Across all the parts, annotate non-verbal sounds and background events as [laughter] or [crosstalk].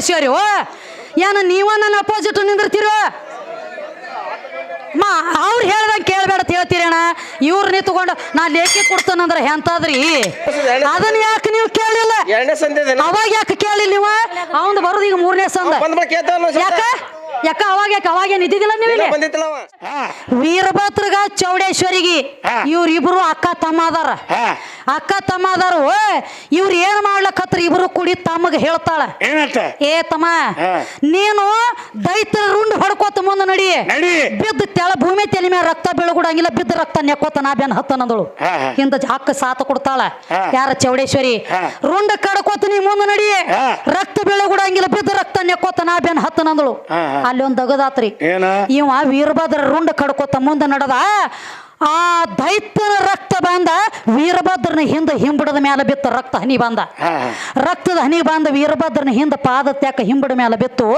ಕರ್ಸಿವ್ರಿ ಓ! ಏನ ನೀವ ನನ್ನ ಅಪೋಸಿಟ್ ನಿಂದಿರ್ತೀರೋ? ಮಾ ಅವ್ರು ಹೇಳ್ದಂಗೆ ಕೇಳಬೇಡ ತಿಳ್ತೀರಣ ಹೇಳ್ತೀರಣ್ಣ ಇವ್ರು ತಗೊಂಡು ನಾ ಲೇಖಿ ಕೊಡ್ತಾನಂದ್ರೆ ಎಂತಾದ್ರಿ? ಅದನ್ನ ಯಾಕೆ ನೀವು ಕೇಳಿಲ್ಲ? ಅವಾಗ ಯಾಕೆ ಕೇಳಿಲ್ಲ ನೀವು? ಅವನು ಬರೋದು ಈಗ ಮೂರನೇ ಸಂದ ಯಾಕ? ಯಾಕ ಅವಾಗ ಯಾಕ? ಅವಾಗ ಏನ್ ಇದ್ದಿದ್ದಿಲ್ಲ ನೀವಿಲ್ಲ ಇಲ್ಲಿ? ಬಂದಿತ್ತಲ್ಲ ಅವ. ವೀರಭದ್ರಗ ಚೌಡೇಶ್ವರಿಗೆ ಇವ್ರ ಇವ್ರಿಬ್ರು ಅಕ್ಕ ತಮ್ಮ ಅದಾರ. ಹಾ. ಅಕ್ಕ ತಮ್ಮ ಅದಾರ. ಇವ್ರು ಏನ್ ಮಾಡ್ಲಕತ್ರ ಇಬ್ರು ಕೂಡಿ ತಮ್ಮಗ ಹೇಳ್ತಾಳ. ಏನಂತ? ಏ ತಮ್ಮ ನೀನು ದೈತ್ರ ರುಂಡ್ ಹೊಡ್ಕೋತ ಮುಂದೆ ನಡಿ. ನಡಿ. ಬಿದ್ದ ತೆಳ ಭೂಮಿ ತೆಲಿ ಮೇಲೆ ರಕ್ತ ಬೀಳಗುಡಂಗಿಲ್ಲ ಬಿದ್ದ ರಕ್ತ ನೆಕ್ಕೋತ ನಾ ಬೆನ್ ಹತ್ತನಂದಳು. ಹಿಂದ ಅಕ್ಕ ಸಾತ ಕೊಡ್ತಾಳ. ಯಾರ ಚೌಡೇಶ್ವರಿ. ರುಂಡ ಕಡ್ಕೋತ ನೀ ಮುಂದೆ ನಡಿ. ರಕ್ತ ಬೀಳಗುಡಂಗಿಲ್ಲ ಬಿದ್ದ ರಕ್ತ ನೆಕ್ಕೋತ ನಾ ಬೆನ್ ಹತ್ತನಂದಳು. ಅಲ್ಲಿ ಒಂದ್ ದಗದಾತ್ರಿ. ಇವ ವೀರಭದ್ರ ರುಂಡ ಕಡ್ಕೋತ ಮುಂದೆ ನಡೆದ. ಆ ದೈತ್ಯನ ರಕ್ತ ಬಂದ ವೀರಭದ್ರನ ಹಿಂದ ಹಿಂಬಡದ ಮೇಲೆ ಬಿತ್ತು ರಕ್ತ ಹನಿ ಬಂದ. ರಕ್ತದ ಹನಿ ಬಂದ ವೀರಭದ್ರನ ಹಿಂದ ಪಾದ ತ್ಯಾಕ ಹಿಂಬಡ ಮೇಲೆ ಬಿತ್ತು.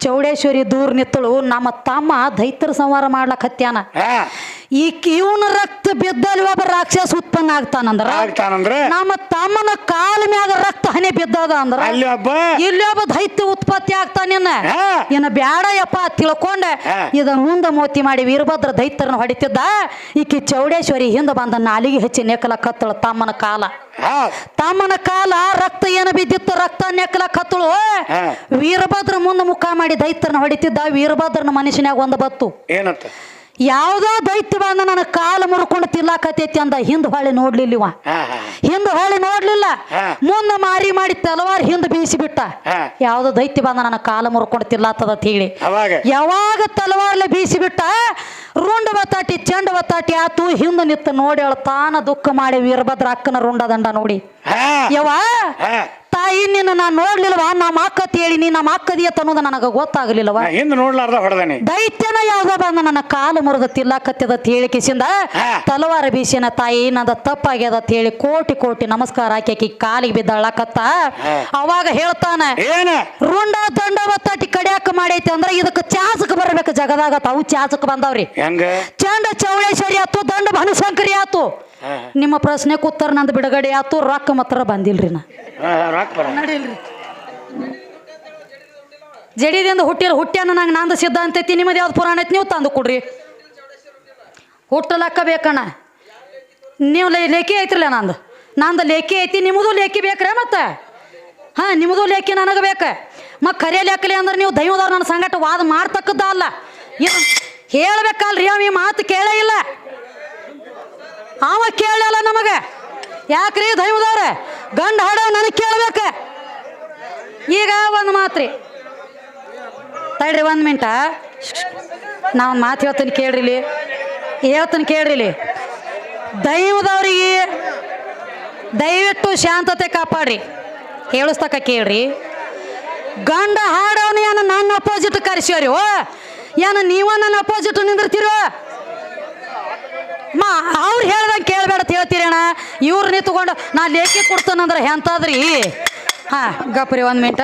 ಚೌಡೇಶ್ವರಿ ದೂರ ನಿತ್ತಳು ನಮ್ಮ ತಮ್ಮ ದೈತ್ಯರ ಸಂಹಾರ ಮಾಡ್ಲಕ್ ಹತ್ಯಾನ. ಈ ಕಿವನ ರಕ್ತ ಬಿದ್ದಲ್ಲಿ ಒಬ್ಬ ರಾಕ್ಷಸ ಉತ್ಪನ್ನ ಆಗ್ತಾನಂದ್ರ? ಆಗ್ತಾನಂದ್ರ? ನಮ್ಮ ತಮ್ಮನ ಕಾಲ ಮ್ಯಾಗ ರಕ್ತ ಹನಿ ಬಿದ್ದದ ಅಂದ್ರ? ಅಲ್ಲಿ ಒಬ್ಬ ಇಲ್ಲಿ ಒಬ್ಬ ದೈತ್ಯ ಉತ್ಪತ್ತಿ ಆಗ್ತಾನಿನ್ನ. ಇನ್ನ. ಬ್ಯಾಡ ಯಪ್ಪ ತಿಳ್ಕೊಂಡೆ ಇದನ್ನ ಇದ ಮುಂದ ಮೋತಿ ಮಾಡಿ ವೀರಭದ್ರ ದೈತ್ಯರನ್ನ ಹೊಡಿತಿದ್ದ. ಈಕಿ ಚೌಡೇಶ್ವರಿ ಹಿಂದ ಬಂದ ನಾಲಿಗೆ ಹೆಚ್ಚಿ ನೆಕ್ಕಲ ಕತ್ತಳ ತಮ್ಮನ ಕಾಲ. ತಮ್ಮನ ಕಾಲ ರಕ್ತ ಏನು ಬಿದ್ದಿತ್ತು? ರಕ್ತ ನೆಕ್ಕಲ ಕತ್ತಳು. ಹಾ. ವೀರಭದ್ರ ಮುಂದೆ ಮುಖ ಮಾಡಿ ದೈತ್ಯರನ್ನ ಹೊಡಿತಿದ್ದ ವೀರಭದ್ರನ ಮನುಷ್ಯನಾಗ ಒಂದು ಬತ್ತು. ಏನಂತ? ಯಾವ್ದೋ ದೈತ್ಯ ಬಂದ ನನ್ನ ಕಾಲು ಮುರ್ಕೊಂಡು ತಿಲ್ಲಾಕತೈತಿ ಅಂದ ಹಿಂದ ಹೊಳೆ ನೋಡ್ಲಿಲ್ಲ ಇವ ಹಿಂದ ಹೊಳಿ ನೋಡ್ಲಿಲ್ಲ. ಮುಂದೆ ಮಾರಿ ಮಾಡಿ ತಲವಾರ್ ಹಿಂದ ಬೀಸಿ ಬಿಟ್ಟ ಹಾ. ಯಾವ್ದೋ ದೈತ್ಯ ಬಂದ ನನ್ನ ಕಾಲು ಮುರ್ಕೊಂಡು ತಿಲ್ಲಾತದ ಅಂತ ಹೇಳಿ. ಯಾವಾಗ ತಲವಾರ್ಲೆ ಬೀಸಿ ಬಿಟ್ಟ ರುಂಡ ಬತ್ತಾಟಿ ಚೆಂಡ ಬತ್ತಾಟಿ ಆತು ಹಿಂದ ನಿತ್ತ ನೋಡಿ ತಾನ ದುಃಖ ಮಾಡಿ ವೀರಭದ್ರ ಅಕ್ಕನ ರುಂಡ ದಂಡ ನೋಡಿ. ಯವ್ವ ತಾಯಿ ನಿನ್ನ ನಾನು ನೋಡ್ಲಿಲ್ವಾ? ನಮ್ಮ ಅಕ್ಕ ಹೇಳಿ ನಮ್ಮ ಅಕ್ಕದಿಯ ಅನ್ನೋದು ನನಗೆ ಗೊತ್ತಾಗ್ಲಿಲ್ವಾ? ನಾ ಹಿಂದ್ ನೋಡ್ಲಾರ್ದ ಹೊಡೆದಾನೆ. ದೈತ್ಯನ ಯಾವ್ದ ಬಂದ ನನ್ನ ಕಾಲು ಮುರಿದ ತಿಲ್ಲಕತ್ತದ ತೇಳಿ ಕಿಸಿಂದ ತಲವಾರ ಬೀಸಿನ ತಾಯಿ ನಂದ ತಪ್ಪಾಗ್ಯದ ಅಂತ ಹೇಳಿ ಕೋಟಿ ಕೋಟಿ ನಮಸ್ಕಾರ ಹಾಕಿ ಕಾಲಿಗೆ ಬಿದ್ದಳ್ಳಕತ್ತ ಹಾ. ಅವಾಗ ಹೇಳ್ತಾನೆ ಏನ? ರುಂಡ ದಂಡ ಬತ್ತಾಟಿ ಕಡಿಯಾಕ ಮಾಡೈತಿ ಅಂದ್ರೆ ಇದಕ್ಕೆ ಚಾಸಕ್ ಬರ್ಬೇಕು ಜಗದಾಗ. ತಾವು ಚಾಸಕ್ ಬಂದವ್ರಿ. ಹೆಂಗ? ಚಂಡ ಚೌಳೇಶ್ವರಿ ಆತು ದಂಡ ಭಾನುಶಂಕರಿ ಆತು. ನಿಮ್ಮ ಪ್ರಶ್ನೆಗೆ ಉತ್ತರ ನಂದು ಬಿಡುಗಡೆ ಆತು ರೊಕ್ಕ ಮಾತ್ರ ಬಂದಿಲ್ರಿ ನಾ. ನಡಿಲ್ರಿ. ಜಡಿದಿಂದ ಹುಟ್ಟಿರ ಹುಟ್ಟ್ಯಾನ ನಂಗೆ ನಂದು ಸಿದ್ಧ ಅಂತೈತಿ ನಿಮ್ಮದು ಯಾವ್ದು ಪುರಾಣ ಐತಿ ನೀವು ತಂದು ಕೊಡ್ರಿ. ಹುಟ್ಟಲಕ್ಕ ಬೇಕಣ್ಣ. ನೀವು ಲೇಖಿ ಐತ್ರಲ್ಲ ನಂದು. ನಂದು ಲೇಖಿ ಐತಿ ನಿಮ್ಮದು ಲೇಖಿ ಬೇಕ್ರೆ ಮತ್ತೆ? ಹಾಂ ನಿಮ್ಮದು ಲೇಖಿ ನನಗೆ ಬೇಕ. ಮ ಕರೆಯಲ್ಲಿ ಹಾಕಲಿ ಅಂದ್ರೆ ನೀವು ದೈವದವ್ರು ನನ್ನ ಸಂಗಟ ವಾದ ಮಾಡ್ತಕ್ಕದ್ದ ಅಲ್ಲ. ಇದು ಹೇಳ್ಬೇಕಲ್ರಿ ಅವ, ಈ ಮಾತು ಕೇಳೇ ಇಲ್ಲ. ಅವ ಕೇಳಲ್ಲ ನಮಗೆ. ಯಾಕ್ರಿ ದೈವದವ್ರೆ? ಗಂಡ ಹಾಡೋ ನನಗೆ ಕೇಳ್ಬೇಕ. ಈಗ ಒಂದು ಮಾತ್ರಿ. ತಡ್ರಿ ಒಂದು ಮಿನಿಟ ನಾ ಒಂದು ಮಾತು ಹೇಳ್ತೀನಿ ಕೇಳ್ರಿ ಇಲ್ಲಿ ಹೇಳ್ತೀನಿ ಕೇಳ್ರಿ ಇಲ್ಲಿ ದೈವದವ್ರಿಗೆ ದಯವಿಟ್ಟು ಶಾಂತತೆ ಕಾಪಾಡ್ರಿ. ಹೇಳಿಸ್ತಕ್ಕ ಕೇಳ್ರಿ. ಗಂಡ ಹಾಡವನು ಏನು ನನ್ನ ಅಪೋಸಿಟ್ ಕರೆಸ್ಯಾರಿ. ಓ ಏನು ನೀವ ನನ್ನ ಅಪೋಸಿಟ್ ನಿಂದಿರ್ತೀರೋ? ಮಾ ಅವ್ರು ಹೇಳ್ದಂಗೆ ಕೇಳಬೇಡ ತಿಳ್ತೀರಣ ಹೇಳ್ತೀರಣ್ಣ ಇವ್ರು ನಿಂತ್ಕೊಂಡು ನಾನು ಲೇಖಿ ಕೊಡ್ತಾನಂದ್ರೆ ಎಂತಾದ್ರಿ? ಹಾಂ ಗಪ್ರಿ ಒಂದು ಮಿನಿಟ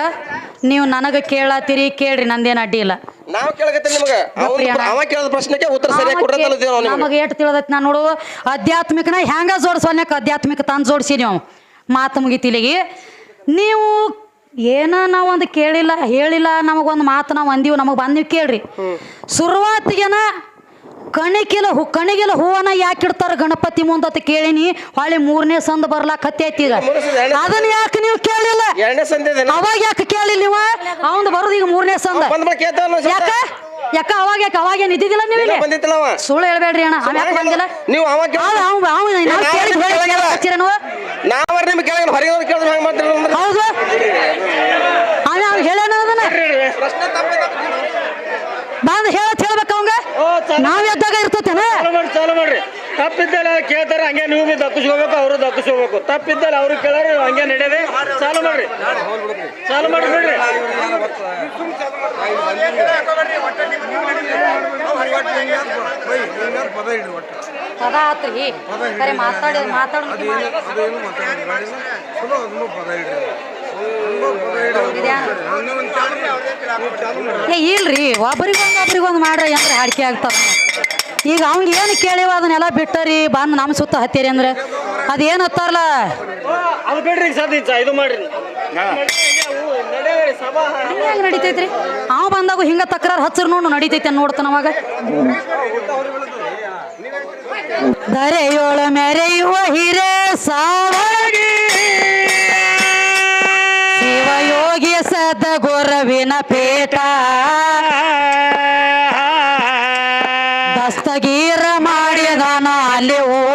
ನೀವು ನನಗೆ ಕೇಳತ್ತೀರಿ ಕೇಳ್ರಿ ನಂದೇನು ಅಡ್ಡಿ ಇಲ್ಲ. ನಾವ್ ಕೇಳಕತ್ತೀವಿ ನಿಮ್ಗ. ಅವ್ನ್ ಅಣ್ಣ. ಅವ ಕೇಳಿದ ಪ್ರಶ್ನೆಗೆ ಉತ್ತರ ಸರಿಯಾಗಿ ನಿಮ್ಗೆ. ಎಷ್ಟು ತಿಳಿದೈತಿ ನಾನು ನೋಡು. ಆಧ್ಯಾತ್ಮಿಕನ ಹೆಂಗ ಜೋಡಿಸೋನ್ಯಾಕ ಆಧ್ಯಾತ್ಮಿಕ ತಂದು ಜೋಡಿಸಿ ನೀವು ಮಾತು ಮುಗಿತಿಲಿಗೆ ನೀವು ಏನ ನಾವು ಒಂದು ಕೇಳಿಲ್ಲ ಹೇಳಿಲ್ಲ ನಮಗೊಂದು ಮಾತು ನಾವು ಅಂದೀವಿ ನಮಗೆ ಬಂದೀವಿ ಕೇಳ್ರಿ. ಶುರುವಾತಿಗೆನ ಕಣಿಕಿಲ ಹೂ ಕಣಿಗಿಲ ಹೂವನ್ನ ಯಾಕೆ ಇಡ್ತಾರ ಗಣಪತಿ ಮುಂದತ್ ಕೇಳಿನಿ ಹೊಳ್ಳಿ ಮೂರನೇ ಸಂದ ಬರ್ಲಾಕ್ ಹತ್ತೈತಿ ಈಗ. ಅದನ್ನ ಯಾಕೆ ನೀವು ಕೇಳಿಲ್ಲ? ಅವಾಗ ಯಾಕೆ ಕೇಳಿಲ್ಲ ನೀವು? ಅವಂದು ಬರೋದು ಈಗ ಮೂರನೇ ಸಂದ. ಯಾಕ? ಯಾಕ ಅವಾಗ ಯಾಕೆ ಅವಾಗ ಏನು ಇದ್ದಿದ್ದಿಲ್ಲ ನೀವು ಇಲ್ಲಿ ಬಂದಿತ್ತಲ್ಲ ಅವ. ಸುಳ್ಳು ಹೇಳ್ಬೇಡ್ರಿ ಅಣ್ಣ ಅವ ಯಾಕೆ ಬಂದಿಲ್ಲ? ನೀವು ಅವ ಕೇಳ ಅವ ಅವ ಅವ ನಾವು ನಾವು ಕೇಳಿ ನಿಮ್ಗೆ ಕೇಳಂಗಿಲ್ಲ. ಹಚ್ಚಿರೇನು ನಾವ್ ಕೇಳ ಹೊರಗೆ ಕೇಳಿದ್ರೆ ಹೆಂಗ್ ಮಾಡ್ತೀರಿ ಅಂದ್ರೆ? ಹೌದು. ಅವ ಅವ ಹೇಳ್ಯಾನ ಅದನ್ನ. ಪ್ರಶ್ನೆ ತಪ್ಪು ಬಂದು ಹೇಳತ್ ಹೇಳ್ಬೇಕು ಅವಂಗ? ನಾವ್ ಎದ್ದಾಗ ಇರ್ತತೇನ? ಚಾಲು ಮಾಡಿ ಚಾಲು ಮಾಡ್ರಿ. ತಪ್ಪಿದ್ದಲ್ಲಿ ಕೇಳ್ತಾರೆ ಹಂಗೆ ನೀವು ಬಿ ದಕ್ಕಿಸ್ಕೋಬೇಕು ಅವರು ದಕ್ಕಿಸ್ಕೋಬೇಕು. ತಪ್ಪಿದ್ದಲ್ಲ ಅವ್ರು ಕೇಳೋರು ಹಂಗೆ ನಡೆಯದೆ ಚಾಲು ಮಾಡ್ರಿ. ಚಾಲು ಮಾಡ್ರಿ ಬಿಡ್ರಿ. ಪದ? ಆತ್ರಿ. ಕರೆ ಮಾತಾಡಿ ಮಾತಾಡ ಏ ಇಲ್ರಿ. ಒಬ್ರಿಗೊಂದು ಒಬ್ರಿಗೊಂದು ಮಾಡ್ರಿ ಅಂದ್ರೆ ಹಾಡಿಕೆ ಆಗ್ತಾವ? ಈಗ ಅವ್ನಿಗೆ ಏನು ಕೇಳಿವ ಅದನ್ನೆಲ್ಲ ಬಿಟ್ಟರಿ ಬಂದು ನಮ್ಮ ಸುತ್ತ ಹತ್ತೀರಿ ಅಂದ್ರೆ? ಅದೇನು ಹತ್ತಾರಲ್ಲ ಅದು ಬಿಡ್ರಿ ಸದ್ಯ ಇದು ಮಾಡ್ರಿ. ಹೆಂಗ್ ನಡೀತೈತ್ರಿ? ಅವ ಬಂದಾಗ ಹಿಂಗ ತಕರಾರು ಹಚ್ಚರ್ ನೋಡು ನಡೀತೈತೆ ನೋಡ್ತಾನ ಅವಾಗ. ಮೆರೆಯುವ ಹಿರೇ ಸಾವಗಿ ಶಿವಯೋಗಿ ಸದ ಗೊರವಿನ ಪೇಟ. ದಸ್ತಗೀರ ಮಾಡಿದಾನ ಅಲ್ಲಿ ಊಟ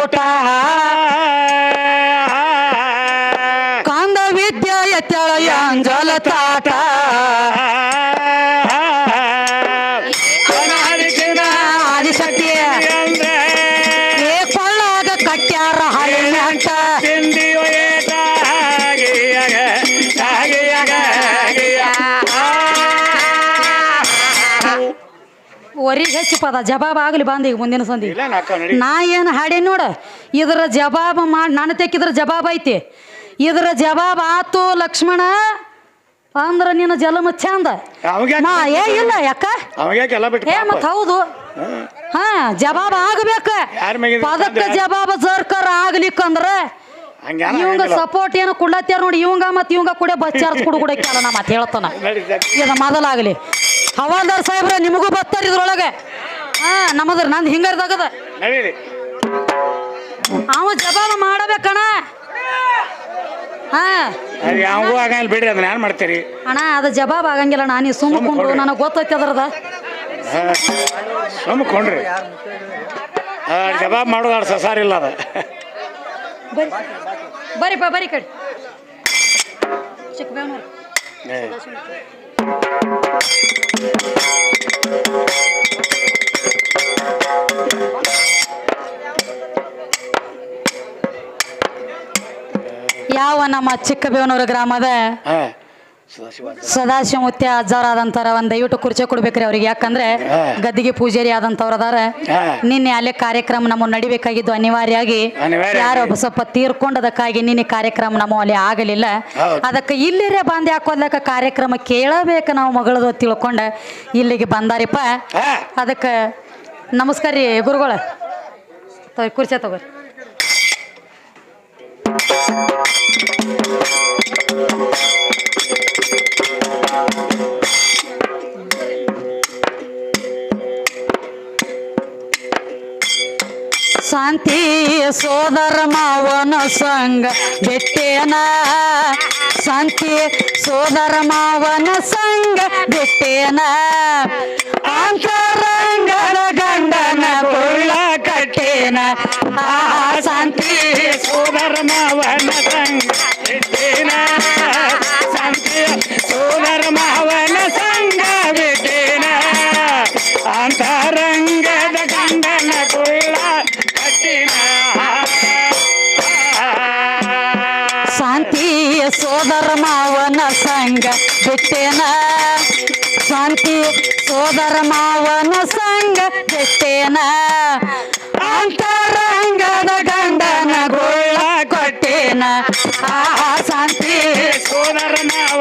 ಒರಿಗೆ ಹೆಚ್ಚು ಪದ ಜವಾಬ್ ಆಗಲಿ ಬಂದ ಈಗ ಮುಂದಿನ ಸಂದಿ ನಾ ಏನು ಹಾಡೇನಿ ನೋಡ ಇದರ ಜವಾಬ್ ಮಾಡಿ ನಾನು ತೆಕ್ಕಿದ್ರ ಜವಾಬ್ ಐತಿ. ಇದರ ಜವಾಬ್ ಆತು ಲಕ್ಷ್ಮಣ ಅಂದ್ರ ನಿನ್ನ ಜಲಮ ಚಂದ ಏ ಇಲ್ಲ ಯಾಕ? ಏ ಮತ್ ಹೌದು. ಹಾ. ಜವಾಬ್ ಆಗ್ಬೇಕ. ಪದಕ್ಕ? ಜವಾಬ್ ಸರ್ಕಾರ ಆಗ್ಲಿಕ್ಕಂದ್ರ ಇವಂಗ ಸಪೋರ್ಟ್ ಏನು ಕೊಡ್ಲತ್ತಾರ ನೋಡಿ ಇವಂಗ ಮತ್ ಇವಂಗ ಕೂಡ ಬಚ್ಚಾರ್ಸ್ ಕೊಡು ಕೂಡ ನಾ ಮತ್ ಹೇಳ್ತಾನ. ಇದು ಮೊದಲಾಗಲಿ. ಹವಾಲ್ದಾರ್ ಸಾಹೇಬ್ರ ನಿಮಗೂ ಬರ್ತಾರ ಇದ್ರೊಳಗೆ. ಹಾ ನಮ್ಮದ್ರ ನಂದು ಹಿಂಗಾರ್ದಾಗದ. ಅವ ಜವಾಬ್ ಮಾಡಬೇಕಣ. ಹಾ. ಅದು ಯಾವಾಗೂ ಆಗಲ್ಲ ಬಿಡ್ರಿ ಅದನ್ನ ಏನ್ ಮಾಡ್ತೀರಿ? ಅಣ್ಣ ಅದು ಜವಾಬ್ ಆಗಂಗಿಲ್ಲ ಅಣ್ಣ ನೀ ಸುಮ್ಮ ಕುಂಡ್ರು. ನನಗೆ ಗೊತ್ತೈತಿ ಅದ್ರದ. ಸುಮ್ಕೊಂಡ್ರಿ ಜವಾಬ್ ಮಾಡೋದು ಅಷ್ಟು ಸಸಾರಿಲ್ಲ ಅದ. ಬರಿ ಬರಿಪ್ಪ ಬರಿ ಕಡೆ. ಚಿಕ್ಕ ನಮ್ಮ ಚಿಕ್ಕ ಬೇವನೂರು ಗ್ರಾಮದ ಸದಾಶಿವಮೂರ್ತಿ ಅಜ್ಜಾರಾದಂತಾರ ಒಂದ್ ದಯವಿಟ್ಟು ಕುರ್ಚಿ ಕೊಡ್ಬೇಕ್ರಿ ಅವ್ರಿಗೆ. ಯಾಕಂದ್ರೆ ಗದ್ದಿಗೆ ಪೂಜಾರಿ ಆದಂತವ್ರ ಅದಾರ. ನಿನ್ನೆ ಅಲ್ಲೇ ಕಾರ್ಯಕ್ರಮ ನಮ್ಮ ನಡಿಬೇಕಾಗಿದ್ದು ಅನಿವಾರ್ಯಾಗಿ ಅನಿವಾರ್ಯ ಯಾರೋ. ಸ್ವಲ್ಪ ತೀರ್ಕೊಂಡದಕ್ಕಾಗಿ ನಿನ್ನೆ ಕಾರ್ಯಕ್ರಮ ನಮ್ಮ ಅಲ್ಲಿ ಆಗಲಿಲ್ಲ. ಅದಕ್ಕೆ ಇಲ್ಲಿರೇ ಬಂದ್ ಹಾಕೋದಕ್ಕ ಕಾರ್ಯಕ್ರಮ ಕೇಳಬೇಕು ನಾವು ಮಗಳದು ತಿಳ್ಕೊಂಡ ಇಲ್ಲಿಗೆ ಬಂದಾರಿಪ್ಪ. ಅದಕ್ಕೆ ನಮಸ್ಕಾರ ರೀ ಗುರುಗಳ. ತಗೋ ಕುರ್ಚಿ ತಗೋರಿ. ಶಾಂತಿ ಸೋದರ ಮಾವನ ಸಂಗ ಬೆಟ್ಟೇನ ಶಾಂತಿ ಸೋದರ ಮಾವನ ಸಂಗ ಬೆಟ್ಟೇನ ಅಂತರಂಗದ ಗಂಡನ ಕೊಳ್ಳ ಕಟ್ಟೇನ ಆ, ಶಾಂತಿ ಸೋದರ ಮಾವನ ಬಿಟ್ಟೇನ ಶಾಂತಿ ಸೋದರ ಮಾವನ ಸಂಗ ಬಿಟ್ಟೇನ ಅಂತರಂಗದ ಗಂಡನ ಗೋಳ ಕೊಟ್ಟೇನ. ಆ ಶಾಂತಿ ಸೋದರ ಮಾವನ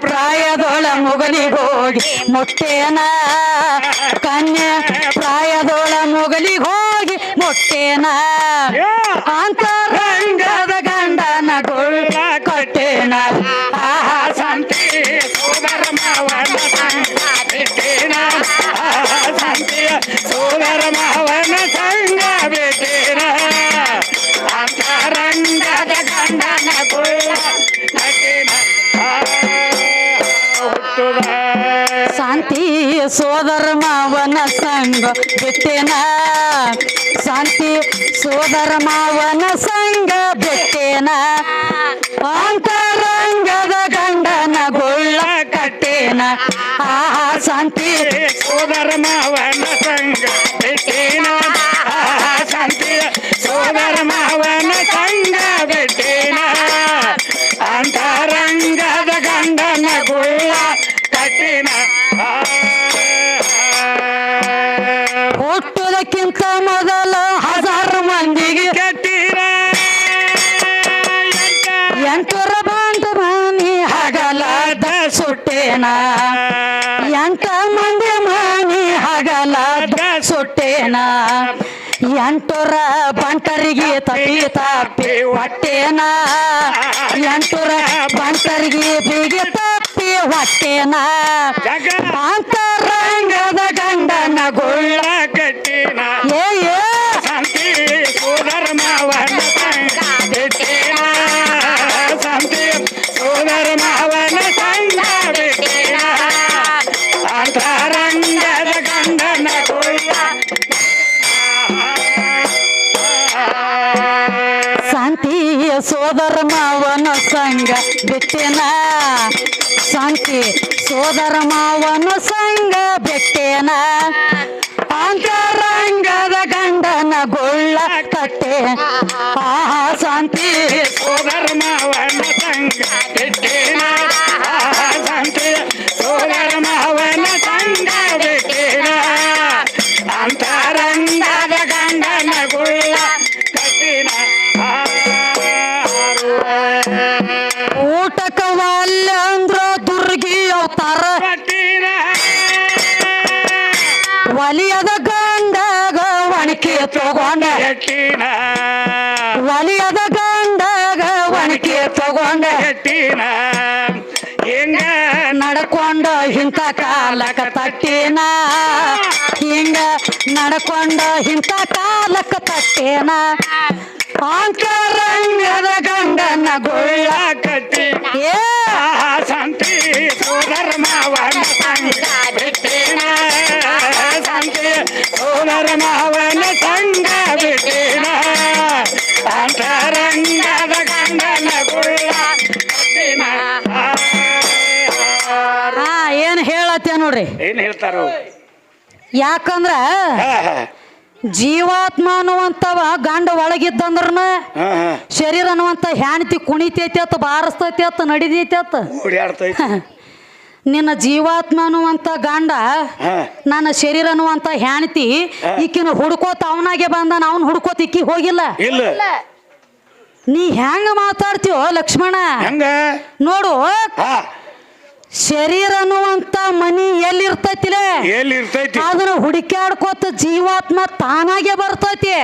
ಪ್ರಾಯದೊಳ ಮುಗಲಿಗೋಗಿ ಮುಟ್ಟೇನ ಕನ್ಯಾ ಪ್ರಾಯದೊಳ ಮುಗಲಿಗೋಗಿ ಮುಟ್ಟೇನ ಸೋದರ ಮಾವನ ಸಂಘ ಬಿಟ್ಟೆನ? ಶಾಂತಿ ಸೋದರ ಮಾವನ ಸಂಘ ಬಿಟ್ಟೆನ? ಅಂತರಂಗದ ಗಂಡನ ಗೊಳ್ಳ ಕಟ್ಟೇನ? ಆ ಶಾಂತಿ ಸೋದರ ಮಾವನ ಸಂಘ ಬಿಟ್ಟೇನ? ಬಂಟರಿಗೆ ತಪ್ಪಿ ಹೊಟ್ಟೆನ ಎಂಟುರ ಬಂತರಿಗೆ ಬಿಗಿ ತಪ್ಪಿ ಹೊಟ್ಟೆನ ಅಂತರಂಗದ ಗಂಡನ ಗುಳ್ಳ ಸೋದರ ಮಾವನ ಸಂಗ ಬಿಟ್ಟೆನ. ಶಾಂತಿ, ಸೋದರ ಮಾವನ ಸಂಗ ಬಿಟ್ಟೆನ. ಅಂತರಂಗದ ಗಂಡನ ಗೊಳ್ಳ ಕಟ್ಟೆ. ಆ ಶಾಂತಿ, ಸೋದರ ಮಾವನ ಸಂಗ ಕಾಲಕ ತಟ್ಟೇನ. ಹಿಂಗ ನಡ್ಕೊಂಡ ಇಂಥ ಕಾಲಕ ತಟ್ಟೇನ. ಆಂಕರಂಗದ ಗಂಡನ ಗುಳ್ಳ ಕಟ್ಟಿ ಏ ಶಾಂತಿ ಸೋದರ ಮಾವನ ಸಂಗ ಬಿಟ್ಟಿನ ನೋಡ್ರಿ. ಏನ್ ಹೇಳ್ತಾರೋ? ಯಾಕಂದ್ರ ಜೀವಾತ್ಮ ಅನ್ನುವಂತವ ಗಂಡ ಒಳಗಿದ್ದಂದ್ರನ ಶರೀರ ಅನ್ನುವಂತ ಹ್ಯಾಣತಿ ಕುಣಿತೈತಿ ಅತ್ತ ಬಾರಿಸ್ತೈತಿ ಅತ್ತ ನಡಿದೈತಿ ಅತ್ತ [laughs] ನಿನ್ನ ಜೀವಾತ್ಮ ಅನ್ನುವಂತ ಗಂಡ ನನ್ನ ಶರೀರ ಅನ್ನುವಂತ ಹ್ಯಾಣತಿ ಈಕಿನ ಹುಡ್ಕೋತ ಅವನಾಗೆ ಬಂದಾನ ಅವನ್ ಹುಡ್ಕೋತ ಇಕ್ಕಿ ಹೋಗಿಲ್ಲ. ಇಲ್ಲ. ನೀ ಹೆಂಗ ಮಾತಾಡ್ತೀವೋ ಲಕ್ಷ್ಮಣ? ಹೆಂಗ? ನೋಡು. ಹಾ. ಶರೀರ ಅನ್ನುವಂತ ಮನಿ ಎಲ್ಲಿ ಇರ್ತೈತಿ? ಅದನ್ನ ಹುಡುಕ್ಯಾಡ್ಕೋತ ಜೀವಾತ್ಮ ತಾನಾಗೆ ಬರ್ತೈತಿ.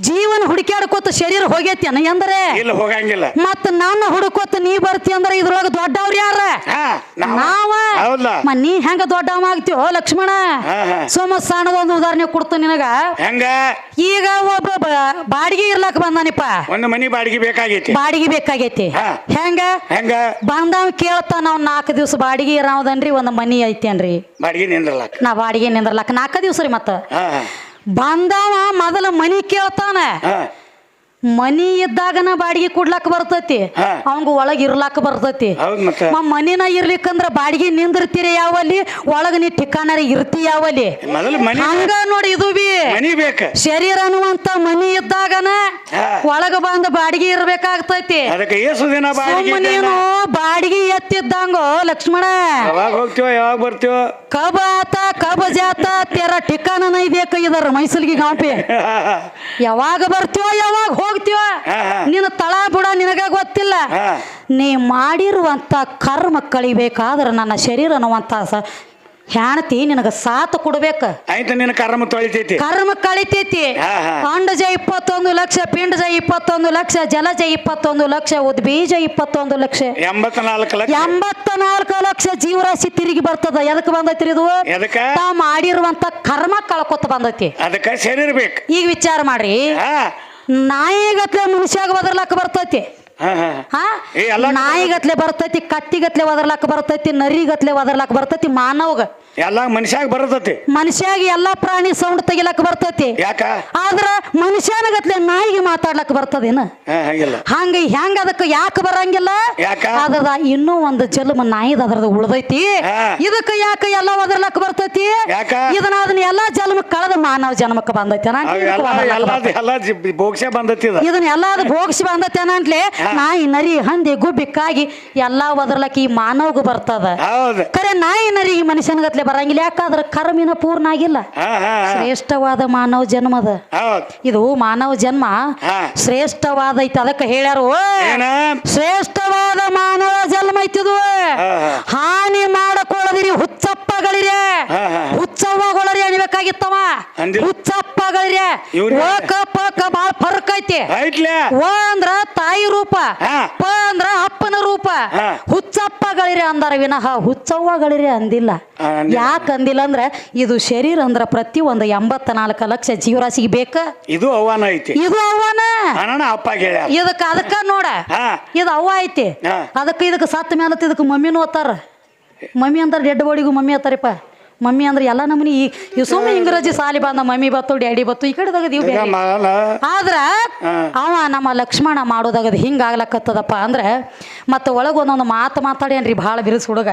ಜೀವನ ಹುಡುಕ್ಯಾಡ್ಕೋತ ಶರೀರ ಹೋಗೈತಿ ಅನ್ನ ಎಂದ್ರೆ? ಇಲ್ಲ ಹೋಗಂಗಿಲ್ಲ. ಮತ್ತ ನನ್ನ ಹುಡುಕೋತ ನೀ ಬರ್ತಿ ಅಂದ್ರೆ ಇದ್ರೊಳಗ ದೊಡ್ಡವ್ರ ಯಾರ? ಹಾ ನಾವ. ನಾವ. ಹೌದಾ? ಮ ನೀ ಹೆಂಗ ದೊಡ್ಡವ ಆಗ್ತೀವೋ ಲಕ್ಷ್ಮಣ. ಹಾ, ಹಾ. ಸೋಮ ಸಣ್ಣದೊಂದು ಉದಾಹರಣೆ ಕೊಡ್ತೀನಿ ನಿನಗ. ಹೆಂಗ? ಈಗ ಒಬ್ಬ ಬ- ಬಾಡಿಗೆ ಇರ್ಲಕ್ ಬಂದಾನಿಪ್ಪ. ಒಂದು ಮನಿ ಬಾಡಿಗೆ ಬೇಕಾಗೈತಿ. ಬಾಡಿಗೆ ಬೇಕಾಗೈತಿ. ಹಾ. ಹೆಂಗ? ಹೆಂಗ? ಬಂದವ್ ಕೇಳ್ತಾನ ನಾವ್ ನಾಲ್ಕು ದಿವಸ ಬಾಡಿಗೆ ಇರೋದನ್ರಿ ಒಂದು ಮನಿ ಐತೇನ್ರಿ. ಬಾಡಿಗೆ ನಿಂದ್ರಲಾಕ ನಾ ಬಾಡಿಗೆ ನಿಂದ್ರಲಕ್ಕ. ನಾಲ್ಕ ದಿವಸ ರೀ ಮತ್ತ. ಹಾ ಹಾ. ಬಂದವ ಮೊದಲ ಮನಿ ಕೇಳ್ತಾನೆ. ಮನಿ ಇದ್ದಾಗನ ಬಾಡಿಗೆ ಕೊಡ್ಲಾಕ ಬರ್ತೈತಿ. ಅವಂಗ ಒಳಗ್ ಇರ್ಲಾಕ ಬರ್ತೈತಿ. ಮನಿನ ಇರ್ಲಿಕ್ಕಂದ್ರ ಬಾಡಿಗೆ ನಿಂದಿರ್ತೀರಿ ಯಾವಲ್ಲಿ? ಒಳಗ ನೀ ಠಿಕಾಣರ ಇರ್ತಿ ಯಾವಲ್ಲಿ? ಹಂಗ ನೋಡಿ ಇದು ಬಿ. ಶರೀರ ಅನ್ನುವಂತ ಮನಿ ಇದ್ದಾಗನ. ಒಳಗ ಬಂದ ಬಾಡಿಗೆ ಇರ್ಬೇಕಾಗ್ತೈತಿ. ನೀನು ಬಾಡಿಗೆ ಎತ್ತಿದ್ದಂಗ ಲಕ್ಷ್ಮಣ. ಕಬ ಆತ ಕಬ ಜಾತ ತೆರ ಠಿಕಾಣ ಇದೇಕ ಇದರ ಮೈಸೂರಿಗೆ ಗಾಂಪಿ? [laughs] ಯಾವಾಗ ಬರ್ತೀವೋ ಯಾವಾಗ ಹೋಗ್ತೀವೋ. ನಿನ್ನ ತಳ ಬುಡ ನಿನಗ ಗೊತ್ತಿಲ್ಲ. ನೀ ಮಾಡಿರುವಂತ ಕರ್ಮ ಕಳಿಬೇಕಾದ್ರೆ ನನ್ನ ಶರೀರ ಅನ್ನುವಂತ ಹೆಣತಿ ನಿನಗ ಸಾತ್ ಕೊಡ್ಬೇಕ. ಆಯ್ತು ನಿನ್ನ ಕರ್ಮ ತೊಳಿತೈತಿ. ಕರ್ಮ ಕಳಿತೈತಿ. ಅಂಡಜ ಇಪ್ಪತ್ತೊಂದು ಲಕ್ಷ ಪಿಂಡಜ ಇಪ್ಪತ್ತೊಂದು ಲಕ್ಷ ಜಲಜ ಇಪ್ಪತ್ತೊಂದು ಲಕ್ಷ ಉದ್ಬೀಜ ಇಪ್ಪತ್ತೊಂದು ಲಕ್ಷ. ಎಂಬತ್ತ ನಾಲ್ಕು ಲಕ್ಷ ಲಕ್ಷ ಜೀವರಾಶಿ ತಿರುಗಿ ಬರ್ತದ. ಎದಕ್ ಬಂದೈತಿ ಇದು? ತಾವ್ ಮಾಡಿರುವಂತ ಕರ್ಮ ಕಳ್ಕೊತ ಬಂದೈತಿ. ಅದಕ್ಕೆ ಶರೀರ ಬೇಕು. ಈಗ ವಿಚಾರ ಮಾಡ್ರಿ. ನಾಯಿಗತ್ಲೆ ಮನುಷ್ಯಾಗ ಒದರ್ಲಾಕ ಬರ್ತೈತಿ. ಹಾ ಹಾ ಹಾ. ಏ, ಎಲ್ಲ- ನಾಯಿಗತ್ಲೆ ಬರ್ತೈತಿ ಕತ್ತಿಗತ್ಲೆ ಒದರ್ಲಾಕ ಬರ್ತೈತಿ ನರಿಗತ್ಲೆ ಒದರ್ಲಾಕ ಬರ್ತೈತಿ ಮಾನವಗ. ಎಲ್ಲ ಮನುಷ್ಯಾಗ ಬರತೈತಿ. ಮನುಷ್ಯಾಗಿ ಎಲ್ಲಾ ಪ್ರಾಣಿ ಸೌಂಡ್ ತೆಗಿಲಕ್ ಬರ್ತೈತಿ. ಯಾಕ? ಆದ್ರ ಮನುಷ್ಯನಗತ್ಲೆ ನಾಯಿಗೆ ಮಾತಾಡ್ಲಕ್ ಬರ್ತದೇನ? ಹಂಗಿಲ್ಲ. ಹಂಗ ಹೆಂಗ ಅದಕ್ಕ ಯಾಕ ಬರಂಗಿಲ್ಲ? ಯಾಕ? ಅದ್ರದ ಇನ್ನೂ ಒಂದು ಜಲ್ಮ ನಾಯಿದ ಅದ್ರದ ಉಳ್ದೈತಿ. ಇದಕ್ಕ ಯಾಕ ಎಲ್ಲ ಒದರ್ಲಕ್ ಬರ್ತೈತಿ? ಇದನ್ನ ಅದನ್ನ ಎಲ್ಲಾ ಜನ್ಮ ಕಳೆದ ಮಾನವ ಜನ್ಮಕ್ಕೆ ಬಂದೈತಿ ಬಂದೈತಿ ಇದು. ಇದನ್ನ ಎಲ್ಲಾದ ಭೋಗಿಸಿ ಬಂದೈತೆ ಅಂತಲೇ ನಾಯಿ ನರಿ ಹಂದಿ ಗುಬ್ಬಿಕ್ಕಾಗಿ ಎಲ್ಲಾ ಒದರ್ಲಕ್ ಈ ಮಾನವಗೂ ಬರ್ತದ. ಖರೆ ನಾಯಿ ನರಿ ಈ ಮನುಷ್ಯನಗತ್ಲೆ ಬರಂಗಿಲ್ಲ. ಯಾಕಾದ್ರ ಕರ್ಮಿನ ಪೂರ್ಣ ಆಗಿಲ್ಲ. ಶ್ರೇಷ್ಠವಾದ ಮಾನವ ಜನ್ಮದ ಇದು ಮಾನವ ಜನ್ಮ. ಶ್ರೇಷ್ಠವಾದ ಐತಿ ಅದಕ್ಕೆ ಹೇಳ್ಯಾರು ಶ್ರೇಷ್ಠವಾದ ಮಾನವ ಜನ್ಮ ಐತಿದು. ಹಾನಿ ಮಾಡಕೊಳ್ಳದಿರಿ ಹುಚ್ಚಪ್ಪ ಹುಚ್ಚಪ್ಪಗಳಿರಿ. ಹುಚ್ಚವ್ವಗಳರಿ ಅನ್ಬೇಕಾಗಿತ್ತವ ಹುಚ್ಚಪ್ಪಗಳಿರಿ. ಓಕ ಪಕ ಬಾಳ ಫರ್ಕ್ ಐತಿ ವ ಅಂದ್ರ ತಾಯಿ ರೂಪ ಪ ಅಂದ್ರ ಅಪ್ಪನ ರೂಪ. ಹುಚ್ಚಪ್ಪಗಳಿರಿ ಅಂದಾರ ವಿನಃ ಹುಚ್ಚವ್ವಗಳಿರಿ ಅಂದಿಲ್ಲ. ಯಾಕ ಅಂದಿಲ್ಲ. ಅಂದ್ರೆ ಇದು ಶರೀರ ಅಂದ್ರ ಪ್ರತಿ ಒಂದು ಎಂಬತ್ತ ನಾಲ್ಕು ಲಕ್ಷ ಜೀವರಾಶಿಗೆ ಬೇಕ? ಇದು ಅವನ ಐತಿ. ಇದು ಅವನ ಇದಕ್ಕ ಅದಕ್ಕ ನೋಡ. ಇದು ಅವ್ವ ಐತಿ. ಅದಕ್ಕೆ ಇದಕ್ಕೆ ಸತ್ತ ಮೇಲೆ ಇದಕ್ಕೆ ಮಮ್ಮಿನೂ ಓದ್ತಾರ ಮಮ್ಮಿ ಅಂದ್ರೆ ಡೆಡ್ ಬಾಡಿಗೂ ಮಮ್ಮಿ ಅತ್ತಾರಪ್ಪ. ಮಮ್ಮಿ ಅಂದ್ರೆ ಎಲ್ಲ ನಮ್ಮನಿ ಈ ಸುಮ್ಮನೆ ಇಂಗ್ರಜಿ ಸಾಲಿ ಬಂದ ಮಮ್ಮಿ ಬತ್ತು ಡ್ಯಾಡಿ ಬತ್ತು ಈ ಕಡೆದಾಗ ದೀವ್ ಆದ್ರ ಅವ ನಮ್ಮ ಲಕ್ಷ್ಮಣ ಮಾಡೋದಾಗದ ಹಿಂಗಾಗ್ಲಕ್ಕತ್ತದಪ್ಪ ಅಂದ್ರೆ ಮತ್ತೆ ಒಳಗೆ ಒಂದೊಂದು ಮಾತು ಮಾತಾಡೇನ್ರಿ ಭಾಳ ಬಿರುಸು ಹುಡುಗ.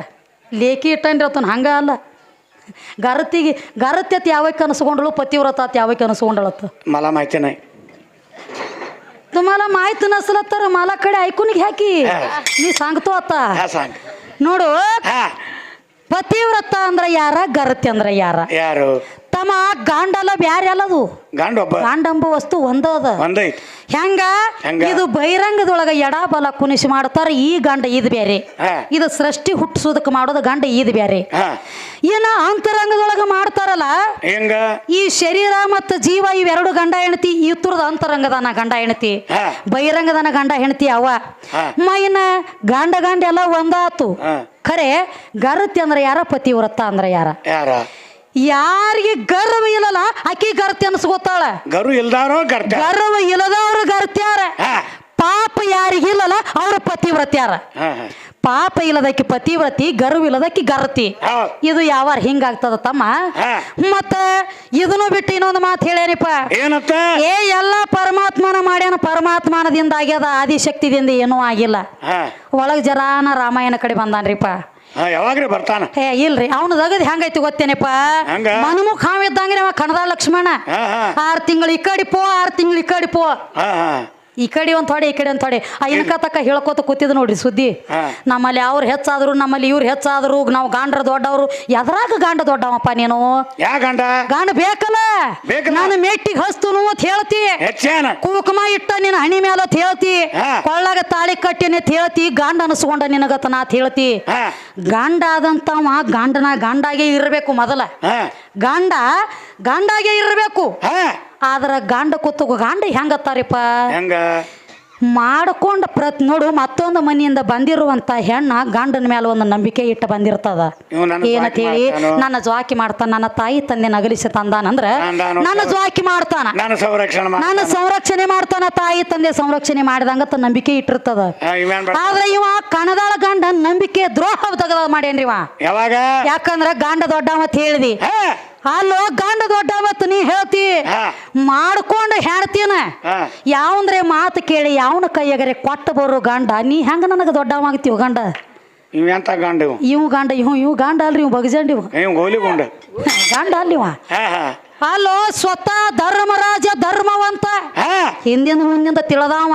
ಲೇಖಿ ಇಟ್ಟನ್ರಿ ಅತನ ಹಂಗ ಅಲ್ಲ. ಗರತಿಗೆ ಗರತ್ಯತ್ ಯಾವಕ್ಕೆ ಅನಿಸ್ಕೊಂಡಳು ಪತಿವ್ರತ ಅತ್ ಯಾವಕ್ಕೆ ಅನಿಸ್ಕೊಂಡಳತ್ತ. ಮಲ ಮಾಹಿತಿ ನಾಯಿ. ತುಮಾಲ ಮಾಹಿತಿ ನಸಲತ್ತಾರ ಮಲ ಕಡೆ ಐಕುನಿಗೆ ಹಾಕಿ. ನೀ ಸಾಂಗ್ತು ಅತ್ತ. ನೋಡು. ಪತಿವ್ರತ ಅಂದ್ರ ಯಾರ ಗರತಿ ಅಂದ್ರ ಯಾರ? ಯಾರು? ತಮ್ಮ ಗಾಂಡಲ್ಲ ಬ್ಯಾರೆ ಅಲ್ಲದು. ಗಂಡ ಒಬ್ಬ. ಗಾಂಡಂಬ ವಸ್ತು ಒಂದದ ಒಂದೈತಿ. ಹೆಂಗ? ಹೆಂಗ? ಇದು ಬಹಿರಂಗದೊಳಗ ಎಡ ಬಲ ಕುಣಿಸಿ ಮಾಡ್ತಾರ ಈ ಗಂಡ ಇದು ಬೇರೆ ಹಾ. ಇದು ಸೃಷ್ಟಿ ಹುಟ್ಟಿಸೋದಕ್ಕೆ ಮಾಡೋದು ಗಂಡ ಇದು ಬೇರೆ ಹಾ. ಏನ ಅಂತರಂಗದೊಳಗ ಮಾಡ್ತಾರಲ್ಲ ಹೆಂಗ? ಈ ಶರೀರ ಮತ್ತು ಜೀವ ಇವೆರಡು ಗಂಡ ಹೆಂಡತಿ ಈ ತುರದ ಅಂತರಂಗದನ ಗಂಡ ಹೆಂಡತಿ. ಹಾ. ಬಹಿರಂಗದನ ಗಂಡ ಹೆಂಡತಿ ಅವ. ಹಾ. ಮೈನ ಗಂಡ ಗಂಡ ಎಲ್ಲ ಒಂದಾತು. ಹಾ. ಖರೆ ಗರತಿ ಅಂದ್ರೆ ಯಾರ ಪತಿವ್ರತ ಅಂದ್ರೆ ಯಾರ? ಯಾರ? ಯಾರಿಗೆ ಗರ್ವ ಇಲ್ಲಲ್ಲ ಆಕಿ ಗರ್ತಿ ಅನ್ಸ್ಕೋತಾಳ ಗರು ಇಲ್ದಾರೋ ಗರ್ತ. ಗರ್ವ ಇಲ್ಲದವ್ರು ಗರ್ತ್ಯಾರ ಹಾ. ಪಾಪ ಯಾರಿಗಿಲ್ಲಲ್ಲ ಅವ್ರ ಪತಿವ್ರತ್ಯಾರ ಹಾ ಹಾ. ಪಾಪ ಇಲ್ಲದಕ್ಕೆ ಪತಿವ್ರತಿ ಗರ್ವ ಇಲ್ಲದಕ್ಕೆ ಗರ್ತಿ. ಹೌದ್. ಇದು ಯಾವಾರ ಹಿಂಗಾಗ್ತದ ತಮ್ಮ? ಹಾ. ಮತ್ತ ಇದನ್ನು ಬಿಟ್ಟು ಇನ್ನೊಂದು ಮಾತು ಹೇಳೇನಿಪ್ಪ ಏನತ್ತ? ಏ ಎಲ್ಲ ಪರಮಾತ್ಮನ ಮಾಡ್ಯಾನ ಪರಮಾತ್ಮನದಿಂದ ಆಗ್ಯದ ಆದಿಶಕ್ತಿದಿಂದ ಏನೂ ಆಗಿಲ್ಲ. ಹಾ. ಒಳಗ್ ಜರಾನ ರಾಮಾಯಣ ಕಡೆ ಬಂದಾನ್ರಿಪ್ಪ. ಯಾವಾಗ್ರಿ ಬರ್ತಾನ. ಏ ಇಲ್ರಿ ಅವನು ದಗದ್ ಹೆಂಗೈತಿ ಗೊತ್ತೇನಪ್ಪ? ಹಂಗ? ಮನುಮುಖ ಹಾವ್ ಇದ್ದಂಗ್ರಿ ಅವ ಕಣದ ಲಕ್ಷ್ಮಣ. ಹಾ ಹಾ. ಆರು ತಿಂಗಳು ಈ ಕಡೆ ಪೋ ಆರು ತಿಂಗಳು ಈ ಕಡೆ ಪೋ. ಹಾ ಹಾ. ಈ ಕಡೆ ಒಂದು ಥೋಡೆ ಈ ಕಡೆ ಒಂದು ಥೋಡೆ. ಆ ಇನ್ಕ ತಕ್ಕ ಹೇಳ್ಕೊತ ಕೂತಿದ್ ನೋಡ್ರಿ ಸುದ್ದಿ. ನಮ್ಮಲ್ಲಿ ಅವ್ರು ಹೆಚ್ಚಾದ್ರು ನಮ್ಮಲ್ಲಿ ಇವ್ರು ಹೆಚ್ಚಾದ್ರು ನಾವು ಗಾಂಡ್ರ ದೊಡ್ಡವರು. ಎದ್ರಾಗ ಗಾಂಡ ದೊಡ್ಡವಪ್ಪ ನೀನು? ಯಾ ಗಂಡ? ಗಾಂಡ ಬೇಕಲ್ಲ? ಬೇಕಲ್ಲ? ನಾನು ಮೆಟ್ಟಿಗೆ ಹಸ್ತುನು ಅಂತ ಹೇಳ್ತಿ. ಹೆಚ್ಚೇನ? ಕುಂಕುಮ ಇಟ್ಟ ನಿನ್ನ ಹಣಿ ಮೇಲೆ ಅಂತ ಹೇಳ್ತಿ. ಹಾ. ಕೊಳ್ಳಾಗ ತಾಳಿ ಕಟ್ಟಿನ ಅಂತ ಹೇಳ್ತಿ. ಗಾಂಡ ಅನಿಸ್ಕೊಂಡ ನಿನಗತ ನಾ ಅಂತ ಹೇಳ್ತಿ. ಹಾ. ಗಂಡ ಆದಂತವ ಗಂಡನ ಗಂಡಾಗೆ ಇರಬೇಕು ಮೊದಲ. ಹಾ. ಗಂಡ ಗಂಡಾಗೆ ಇರಬೇಕು. ಹಾ. ಆದ್ರ ಗಂಡ ಕೂತು ಗಂಡ ಹೆಂಗತ್ತಾರಿಪ್ಪ ಹೆಂಗ? ಮಾಡ್ಕೊಂಡ ಪ್ರತ್ ನೋಡು ಮತ್ತೊಂದು ಮನೆಯಿಂದ ಬಂದಿರುವಂತ ಹೆಣ್ಣ ಗಂಡನ ಮೇಲೆ ಒಂದು ನಂಬಿಕೆ ಇಟ್ಟು ಬಂದಿರ್ತದ. ಏನಂತ ಹೇಳಿ ನನ್ನ ಜ್ವಾಕಿ ಮಾಡ್ತಾನ ನನ್ನ ತಾಯಿ ತಂದೆ ನಗಲಿಸಿ ತಂದಾನಂದ್ರ ನನ್ನ ಜ್ವಾಕಿ ಮಾಡ್ತಾನ. ನನ್ನ ಸಂರಕ್ಷಣೆ ಮಾಡ ನಾನು ಸಂರಕ್ಷಣೆ ಮಾಡ್ತಾನ ತಾಯಿ ತಂದೆ ಸಂರಕ್ಷಣೆ ಮಾಡಿದಂಗತ್ತ ನಂಬಿಕೆ ಇಟ್ಟಿರ್ತದ. ಆದ್ರೆ ಇವ ಕಣದಾಳ ಗಂಡ ನಂಬಿಕೆ ದ್ರೋಹ ತಗದ ಮಾಡ್ಯಾನ್ರಿ ಇವ. ಯಾಕಂದ್ರ ಗಂಡ ದೊಡ್ಡ ಮತ್ ಹೇಳಿದಿ. ಅಲ್ಲೋ ಗಂಡ ದೊಡ್ಡ ಮತ್ ನೀ ಹೇಳ್ತಿ. ಮಾಡ್ಕೊಂಡು ಹೇಳ್ತೀನ ಯಾವಂದ್ರೆ ಮಾತು ಕೇಳಿ ಯಾವನ ಕೈಯಾಗರೆ ಕೊಟ್ಟು ಬರೋ ಗಂಡ? ನೀ ಹೆಂಗ ನನಗೆ ದೊಡ್ಡವಾಗ್ತೀವ ಗಂಡ? ಇವ್ ಎಂತ ಗಂಡ ಇವ್? ಇವ್ ಗಂಡ ಇವ್ ಇವ್ ಗಂಡ ಅಲ್ರಿ ಇವ್ ಬಗಜಂಡಿ ಇವ್. ಇವ್ ಗೋಲಿಗುಂಡ. ಗಂಡ ಅಲ್ಲಿವ ಅಲ್ಲೋ ಸ್ವತಃ ಧರ್ಮರಾಜ ಧರ್ಮವಂತ. ಹಾ. ಹಿಂದಿನ ಮುಂದಿಂದ ತಿಳಿದಾವ.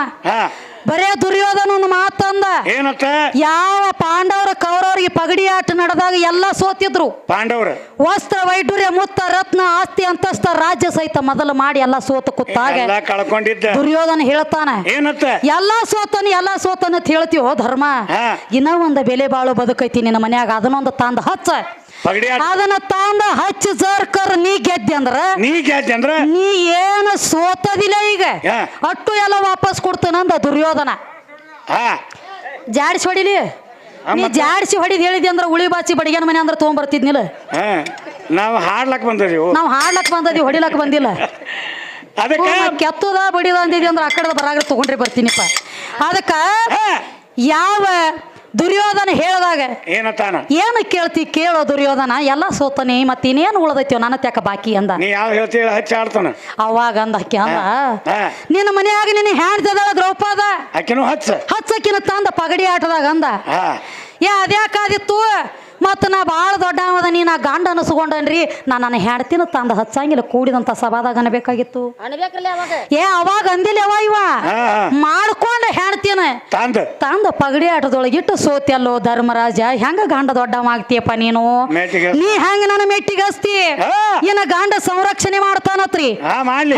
ಬರೇ ದುರ್ಯೋಧನ ಮಾತಂದ ಏನತ್ತ ಯಾವ ಪಾಂಡವರ ಕೌರವರಿಗೆ ಪಗಡಿ ಆಟ ನಡೆದಾಗ ಎಲ್ಲ ಸೋತಿದ್ರು. ಪಾಂಡವರ? ವಸ್ತ್ರ ವೈಡೂರ್ಯ ಮುತ್ತ ರತ್ನ ಆಸ್ತಿ ಅಂತಸ್ತ ರಾಜ್ಯ ಸಹಿತ ಮೊದಲು ಮಾಡಿ ಎಲ್ಲ ಸೋತ ಕುತ್ತಾಗ ಎಲ್ಲ ಕಳ್ಕೊಂಡಿದ್ದ? ದುರ್ಯೋಧನ ಹೇಳ್ತಾನೆ. ಏನತ್ತ? ಎಲ್ಲಾ ಸೋತನ ಎಲ್ಲಾ ಸೋತನ ಅಂತ ಹೇಳ್ತೀವೋ ಧರ್ಮ. ಇನ್ನ ಒಂದು ಬೆಲೆ ಬಾಳು ಬದುಕೈತಿ ನಿನ್ನ ಮನ್ಯಾಗ ಅದನ್ನೊಂದು ತಂದ ಹಚ್ಚ. ಪಗಡಿ ಆಟ. ಅದನ್ನ ತಂದ ಹಚ್ಚ ಜರ್ಕರ್ ನೀ ಗೆದ್ದೆ ಅಂದ್ರ ನೀ ಗೆದ್ದೆ ಅಂದ್ರ? ನೀ ಏನು ಸೋತದಿಲ್ಲ ಈಗ. ಅಟ್ಟು ಎಲ್ಲ ವಾಪಸ್ ಕೊಡ್ತಾನಂದ ದುರ್ಯೋಧನ. ಹಾ. ಜಾಡಿಸಿ ಹೊಡಿಲಿ. ಆ, ನೀ ಮತ್ತೆ? ಜಾಡಿಸಿ ಹೊಡಿದ್ ಹೇಳಿದಿ ಅಂದ್ರ ಉಳಿ ಬಾಚಿ ಬಡಿಗೆನ ಮನೆ ಅಂದ್ರೆ ತೊಗೊಂಬರ್ತಿದ್ನಿಲ್ಲ ಹಾ. ನಾವು ಹಾಡ್ಲಕ್ ಬಂದಿದ್ದೀವಿ ನಾವು ಹಾಡ್ಲಕ್ ಬಂದದಿ ಹೊಡಿಲಕ್ ಬಂದಿಲ್ಲ. ಅದಕ್ಕೆ ಹ್ಞೂ, ಕೆತ್ತದ ಬಡಿದ ಅಂದಿದಿ ಅಂದ್ರೆ ಆ ಕಡೆ ಬರಾಗ ತಗೊಂಡ್ರಿ ಬರ್ತೀನಿಪ್ಪ. ಅದಕ್ಕ ಹಾ, ಯಾವ ದುರ್ಯೋಧನ ಹೇಳಿದಾಗ ಏನತಾನ ಏನು ಕೇಳ್ತಿ? ಕೇಳೋ ದುರ್ಯೋಧನ ಎಲ್ಲ ಸೋತನಿ ಮತ್ತೆ ಇನ್ನೇನು ಉಳದೈತಿ ನನ್ನ ತ್ಯಾಕ ಬಾಕಿ ಅಂದ. ನೀ ಯಾವ ಹೇಳ್ತೀವಿ ಹಚ್ಚಿ ಆಡ್ತಾನ ಅವಾಗ ಅಂದ ಅಕ್ಕಿ ಅಂದ ನಿನ್ನ ಮನೆಯಾಗ ನಿನ್ನ ಹೆಣ್ತದಳ ದ್ರೌಪದ? ಹಚ್ಚ. ಹಚ್ಚಕ್ಕಿನ ತಂದ ಪಗಡಿ ಆಟದಾಗ ಅಂದ ಏ ಅದ್ಯಾಕಾದಿತ್ತು ಮತ್ತು ನಾ ಭಾಳ ದೊಡ್ಡ ಅವದ ನೀ ನಾ ಗಂಡ ಅನಿಸ್ಕೊಂಡನ್ರಿ ನಾ ನನ್ನ ಹೆಣ್ತಿನ ತಂದ ಹಚ್ಚಂಗಿಲ್ಲ ಕೂಡಿದಂಥ ಸಭಾದಾಗ ಅನ್ಬೇಕಾಗಿತ್ತು. ಏ ಅವಾಗ ಅಂದಿಲ್ಲ ಅವ ಇವ. ಮಾಡ್ಕೊಂಡು ಹಾ. ಮಾಡ್ಕೊಂಡ ಹೆಣ್ತಿನ ತಂದ. ತಂದ ಪಗಡಿ ಆಟದೊಳಗಿಟ್ಟು ಸೋತಿಯಲ್ಲೋ ಧರ್ಮರಾಜ ಹೆಂಗ ಗಂಡ ದೊಡ್ಡವಾಗ್ತೀಯಪ್ಪ ನೀನು? ಮೆಟ್ಟಿಗೆ ನೀ ಹೆಂಗ ನನ್ನ ಮೆಟ್ಟಿಗಸ್ತಿ. ಏನ ಗಂಡ ಸಂರಕ್ಷಣೆ ಮಾಡ್ತಾನತ್ರಿ.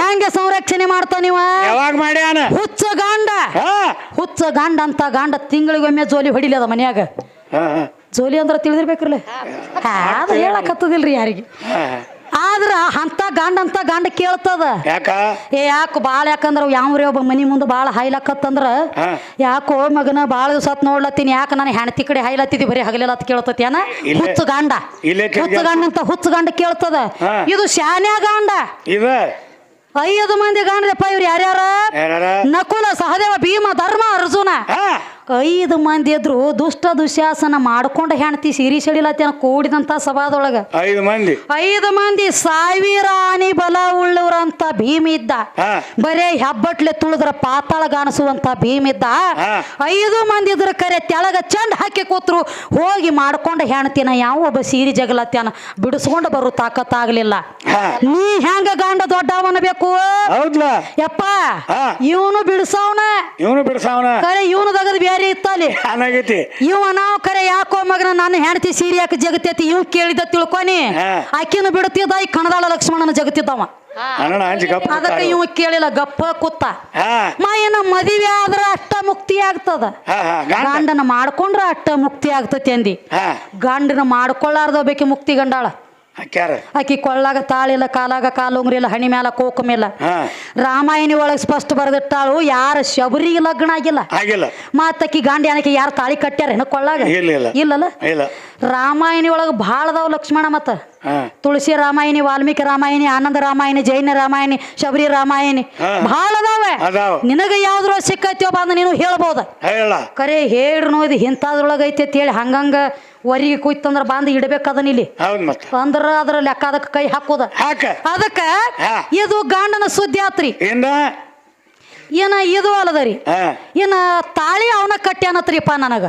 ಹೆಂಗ ಸಂರಕ್ಷಣೆ ಮಾಡ್ತಾನಿವ ಹುಚ್ಚ ಗಂಡ. ಹುಚ್ಚ ಗಂಡ ಅಂತ ಗಂಡ ತಿಂಗಳಿಗೊಮ್ಮೆ ಜೋಲಿ ಹೊಡಿಲಿ ಅದ ಮನ್ಯಾಗ. ಜೋಲಿ ಅಂದ್ರೆ ತಿಳಿದಿರ್ಬೇಕ್ರಲ್ಲ? ಅದು ಹೇಳಕತ್ತದಿಲ್ರಿ ಯಾರಿಗೆ. ಆದ್ರ ಅಂತ ಗಂಡ ಅಂತ ಗಂಡ ಕೇಳ್ತದ. ಏ ಯಾಕೆ ಭಾಳ ಯಾಕಂದ್ರ ಯಾವ್ರಿ ಒಬ್ಬ ಮನಿ ಮುಂದೆ ಭಾಳ ಹೈಲಾಕತ್ತಂದ್ರ. ಯಾಕೋ ಮಗನ ಭಾಳ ದಿವಸ ನೋಡ್ಲತ್ತೀನಿ ಯಾಕೆ ನಾನು ಹೆಣತಿ ಕಡೆ ಹೈಲತ್ತಿದ್ದಿ ಬರೀ ಹಗಲೆಲ್ಲ ಅಂತ ಕೇಳ್ತತಿ ಏನ? ಹುಚ್ಚ ಗಂಡ. ಹುಚ್ಚ ಗಂಡ ಅಂತ ಹುಚ್ಚ ಗಂಡ ಕೇಳ್ತದ. ಇದು ಶಾನ್ಯ ಗಂಡ. ಐದು ಮಂದಿ ಗಂಡ್ರಪ್ಪ ಇವ್ರು ಯಾರ್ಯಾರ? ಯಾರ ನಕುಲ ಸಹದೇವ ಭೀಮ ಧರ್ಮ ಅರ್ಜುನ. ಐದು ಮಂದಿ ಇದ್ರು ದುಷ್ಟ ದುಶ್ಯಾಸನ ಮಾಡ್ಕೊಂಡು ಹೆಣ್ತಿ ಸಿರಿ ಸಡಿಲತ್ತೇನ ಕೂಡಿದಂತ ಸಭಾದೊಳಗ. ಐದು ಮಂದಿ. ಐದು ಮಂದಿ ಸಾವಿರ ಆನಿ ಬಲ ಉಳ್ಳವ್ರಂತ ಭೀಮ ಇದ್ದ. ಬರೇ ಹೆಬ್ಬಟ್ಲೆ ತುಳಿದ್ರ ಪಾತಾಳ ಗಾಣಿಸುವಂತ ಭೀಮ ಇದ್ದ ಐದು ಮಂದಿ ಇದ್ರ ಕರೆ ತೆಳಗ ಚಂಡ್ ಹಾಕಿ ಕೂತ್ರು ಹೋಗಿ ಮಾಡ್ಕೊಂಡು ಹೆಣ್ತಿನ ಯಾವ ಒಬ್ಬ ಸಿರಿ ಜಗಲತ್ಯಾನ ಬಿಡಿಸ್ಕೊಂಡು ಬರೋ ತಾಕತ್ತಾಗ್ಲಿಲ್ಲ. ಆಗ್ಲಿಲ್ಲ ನೀ ಹೆಂಗ ಗಂಡ ದೊಡ್ಡವನ ಬೇಕು? ಯಪ್ಪ. ಇವನು ಬಿಡಿಸವನ ಇವನು ಬಿಡಿಸವನ ಕರೆ ಇವನು ದಗದ್ ಬೇರೆ ಇತ್ತಲ್ಲಿ ಏನಾಗೈತಿ? ಇವ ನಾವು ಕರೆ ಯಾಕೋ ಮಗನ ನನ್ನ ಹೆಂಡತಿ ಸೀರೆ ಯಾಕೆ ಜಗತ್ತೈತಿ ಇವ್ ಕೇಳಿದ ತಿಳ್ಕೊನಿ ಅಕ್ಕಿನ ಆಕಿನ ಬಿಡ್ತಿದ್ದ ಈ ಕಣದಾಳ ಲಕ್ಷ್ಮಣನ ಜಗತ್ತಿದ್ದವ. ಅಣ್ಣ ಹಂಚಿ ಗಪ್ಪ ಅದಕ್ಕೆ ಇವ ಕೇಳಿಲ್ಲ ಗಪ್ಪ ಕುತ್ತ ಮಾ ಮಾಯನ ಮದುವೆ ಆದ್ರ ಅಷ್ಟ ಮುಕ್ತಿ ಆಗ್ತದ. ಗಂಡನ ಮಾಡ್ಕೊಂಡ್ರ ಅಷ್ಟ ಮುಕ್ತಿ ಆಗ್ತತಿ ಅಂದಿ. ಗಂಡನ ಮಾಡ್ಕೊಳ್ಳಾರ್ದ ಬೇಕಿ ಮುಕ್ತಿ ಗಂಡಾಳ. ಹಾಕ್ಯಾರ? ಆಕಿ ಕೊಳ್ಳಾಗ ತಾಳಿಲ್ಲ ಕಾಲಾಗ ಕಾಲುಂಗ್ರಿ ಇಲ್ಲ ಹಣಿ ಮ್ಯಾಲ ಕೋಕಮಿಲ್ಲ ರಾಮಾಯಣ ರಾಮಾಯಣಿ ಒಳಗೆ ಸ್ಪಷ್ಟ ಬರೆದಿಟ್ಟಾಳು ಯಾರ ಶಬರಿಗೆ ಲಗ್ನ ಆಗಿಲ್ಲ. ಆಗಿಲ್ಲ. ಮಾತಕ್ಕಿ ಗಾಂಡಿ ಏನಕ್ಕೆ ಯಾರು ತಾಳಿ ಕಟ್ಟ್ಯಾರ ಹೆಣ್ಣು ಕೊಳ್ಳಾಗ? ಇಲ್ಲ ಇಲ್ಲ. ಇಲ್ಲಲ್ಲ? ಇಲ್ಲ. ರಾಮಾಯಣಿ ಒಳಗೆ ಭಾಳ ಅದಾವ ಲಕ್ಷ್ಮಣ ಮತ್ತ. ತುಳಸಿ ರಾಮಾಯಣಿ ವಾಲ್ಮೀಕಿ ರಾಮಾಯಣಿ ಆನಂದ ರಾಮಾಯಣಿ ಜೈನ ರಾಮಾಯಣಿ ಶಬರಿ ರಾಮಾಯಣಿ. ಭಾಳ ಅದಾವೆ. ನಿನಗ ಯಾವ್ದ್ರ ಸಿಕ್ಕೈತಿಯೋ ಬಂದ ನೀನು ಹೇಳ್ಬೋದ? ಖರೆ ಕರೆ ಹೇಳ್ರಿ ನೋಡಿ ಇಂಥದ್ರೊಳಗೆ ಐತಿ ಅಂತ ಹೇಳಿ ಹಂಗಂಗ ವರಿಗೆ ಕುಯ್ತಂದ್ರ ಬಂದು ಇಡ್ಬೇಕದನ್ ಇಲ್ಲಿ. ಹೌದ್ ಮತ್ತ. ಅಂದ್ರ ಅದ್ರ ಲೆಕ್ಕ ಅದಕ್ಕೆ ಕೈ ಹಾಕೋದ. ಹಾಕ. ಅದಕ್ಕ ಹಾ. ಇದು ಗಂಡನ ಸುದ್ದಿ ಆತ್ರಿ. ಏನ ಏನ ಇದು ಅಲ್ಲದರಿ. ಹಾ. ಏನ ತಾಳಿ ಅವನ ಕಟ್ಟ್ಯಾನತ್ರಿಪ್ಪ ನನಗ.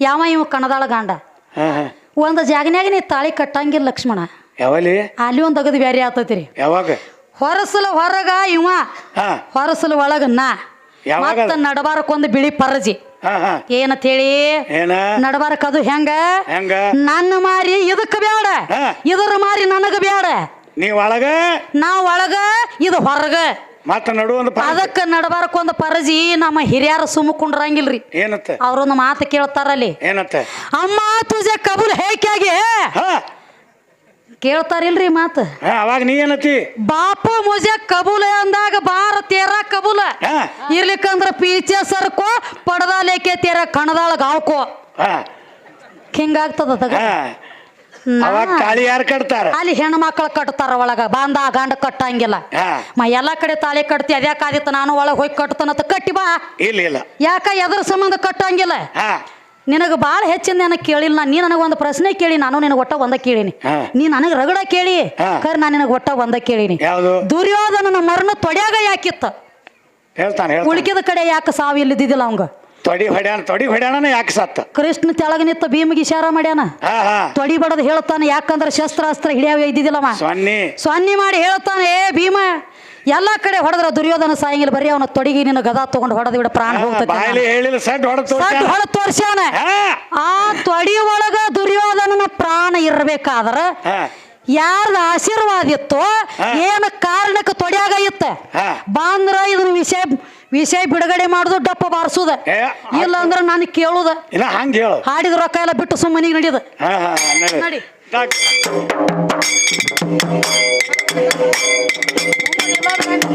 ಯಾವ ಇವ ಕಣದಾಳ ಗಂಡ. ಹಾ ಹಾ. ಒಂದು ಜಾಗನ್ಯಾಗ ನೀ ತಾಳಿ ಕಟ್ಟಂಗಿಲ್ಲ ಲಕ್ಷ್ಮಣ. ಯಾವಲಿ ಅಲ್ಲಿ ಒಂದ್ ಅಗದು ಬೇರೆ ಆತೈತಿ ರೀ ಯಾವಾಗ? ಹೊರಸಲು ಹೊರಗ ಇವ. ಹಾ. ಹೊರಸಲು ಒಳಗ ನಾ. ಯಾವಾಗ? ಮತ್ತ ನಡಬಾರಕ್ಕೊಂದು ಬಿಳಿ ಪರಜಿ. ಏನಂತ ಹೇಳಿ ಏನ? ನಡಬಾರಕ್ ಅದು ಹೆಂಗ? ಹೆಂಗ? ನನ್ನ ಮಾರಿ ಇದಕ್ಕ ಬೇಡ. ಇದರ ಮಾರಿ ನನಗ ಬೇಡ ನೀ ಒಳಗ? ನಾ ಒಳಗ ಇದು ಹೊರಗ. ಮತ್ತ ನಡು ಒಂದು ಅದಕ್ಕ ನಡಬಾರಕ್ಕೊಂದು ಪರಜಿ ನಮ್ಮ ಹಿರಿಯರ ಸುಮ್ಮಕೊಂಡ್ರಂಗಿಲ್ರಿ ಏನತ್ತ ಅವ್ರೊಂದು ಮಾತು ಕೇಳ್ತಾರಲ್ಲಿ. ಏನತ್ತ ಅಮ್ಮ ತುಜೆ ಕಬುಲ್ ಹೇಗೆ ಕೇಳ್ತಾರಿಲ್ರಿ ಮಾತು? ಅವಾಗ ನೀ ಏನತಿ ಬಾಪು ಮುಜೆ ಕಬೂಲ ಅಂದಾಗ ಬಾರ ತೇರ ಕಬೂಲ. ಹಾ. ಇರ್ಲಿಕ್ಕಂದ್ರ ಪೀಚೆ ಸರ್ಕೋ ಪಡದ ಲೇಕೆ ತೇರ ಕಣದಾಳ ಗಾವ್ಕೋ. ಹಿಂಗಾಗ್ತದ ತಗ? ಹಾ. ನಾ- ಅವಾಗ ತಾಳಿ ಯಾರು ಕಟ್ತಾರ? ಅಲ್ಲಿ ಹೆಣ್ಣು ಮಕ್ಕಳು ಕಟ್ತಾರ ಒಳಗ ಬಾಂದ ಗಂಡ ಕಟ್ಟಂಗಿಲ್ಲ. ಹಾ. ಮ ಎಲ್ಲಾ ಕಡೆ ತಾಳಿ ಕಟ್ತಿ ಅದ್ಯಾಕಾದಿತ್ತು ನಾನು ಒಳಗೆ ಹೋಗಿ ಕಟ್ತಾನಂತ ಕಟ್ಟಿ ಬಾ. ಇಲ್ಲ ಇಲ್ಲ. ಯಾಕ ಎದ್ರ ಸಂಬಂಧ ಕಟ್ಟಂಗಿಲ್ಲ? ಹಾ. ನಿನಗೆ ಭಾಳ ಹೆಚ್ಚಿನ ನನಗೆ ಕೇಳಿಲ್ಲ ನೀ ನನಗೆ ಒಂದು ಪ್ರಶ್ನೆ ಕೇಳಿ ನಾನು ನಿನಗೆ ಒಟ್ಟ ಒಂದ ಕೇಳೀನಿ. ನೀ ನನಗೆ ರಗಡ ಕೇಳಿ. ಕರ್ ನಾನು ನಿನಗೆ ಒಟ್ಟ ಒಂದ ಕೇಳೀನಿ. ದುರ್ಯೋಧನನ ಮರಣ ತೊಡ್ಯಾಗ ಯಾಕಿತ್ತ? ಉಳ್ಕಿದ ಕಡೆ ಯಾಕೆ ಸಾವು ಇಲ್ಲದಿದ್ದಿಲ್ಲ ಅವಂಗ? ತೊಡಿ ಹೊಡ್ಯಾಣ ತೊಡಿ ಹೊಡ್ಯಾಣ ಯಾಕೆ ಸತ್ತ? ಕೃಷ್ಣ ತೆಳಗ ನಿತ್ತ ಭೀಮಿಗೆ ಇಶಾರ ಮಾಡ್ಯಾನ? ತೊಡಿ ಬಡದ್ ಹೇಳ್ತಾನೆ ಯಾಕಂದ್ರೆ ಶಸ್ತ್ರಾಸ್ತ್ರ ಹಿಡಿಯಾವ ಇದ್ದಿದ್ದಿಲ್ಲವ? ಸ್ವನ್ನಿ. ಸೊನ್ನಿ ಮಾಡಿ ಹೇಳ್ತಾನೆ ಏ ಭೀಮ ಎಲ್ಲಾ ಕಡೆ ಹೊಡೆದ್ರ ದುರ್ಯೋಧನ ಸಾಯಂಗಿಲ್ಲ ಬರೀ ಅವನ ತೊಡಗಿ ನಿನ್ನ ಗದಾ ತಗೊಂಡು ಹೊಡೆದ್ ಬಿಡ ಪ್ರಾಣ ಹೋಗ್ತದೆ ಬಾಯಲ್ಲಿ ಹೇಳಿಲ್ಲ ಸಡ್ ಹೊಡೆದು ಸಡ್ ಹೊಡೆದ್ ತೋರ್ಸ್ಯಾನ. ಹಾ. ಆ ತೊಡಿ ಒಳಗ ದುರ್ಯೋಧನನ ಪ್ರಾಣ ಇರ್ಬೇಕಾದ್ರ ಯಾರ ಯಾರ್ದ ಆಶೀರ್ವಾದ ಇತ್ತು. ಏನ ಕಾರಣಕ್ಕೆ ತೊಡ್ಯಾಗ ಇತ್ತ? ಬಾಂದ್ರ ಇದನ್ನ ವಿಷಯ ವಿಷಯ ಬಿಡುಗಡೆ ಮಾಡುದು ಡಪ್ಪ ಬಾರಿಸುದ. ಇಲ್ಲ ಅಂದ್ರೆ ನಾನು ಕೇಳುದ. ಹಾಡಿದ ರೊಕ್ಕ ಎಲ್ಲ ಬಿಟ್ಟು ಸುಮ್ಮನಿಗೆ ನಡೀದ ಹಾ ಹಾ ನಡಿ. ನಡಿ. ತಾಕ್.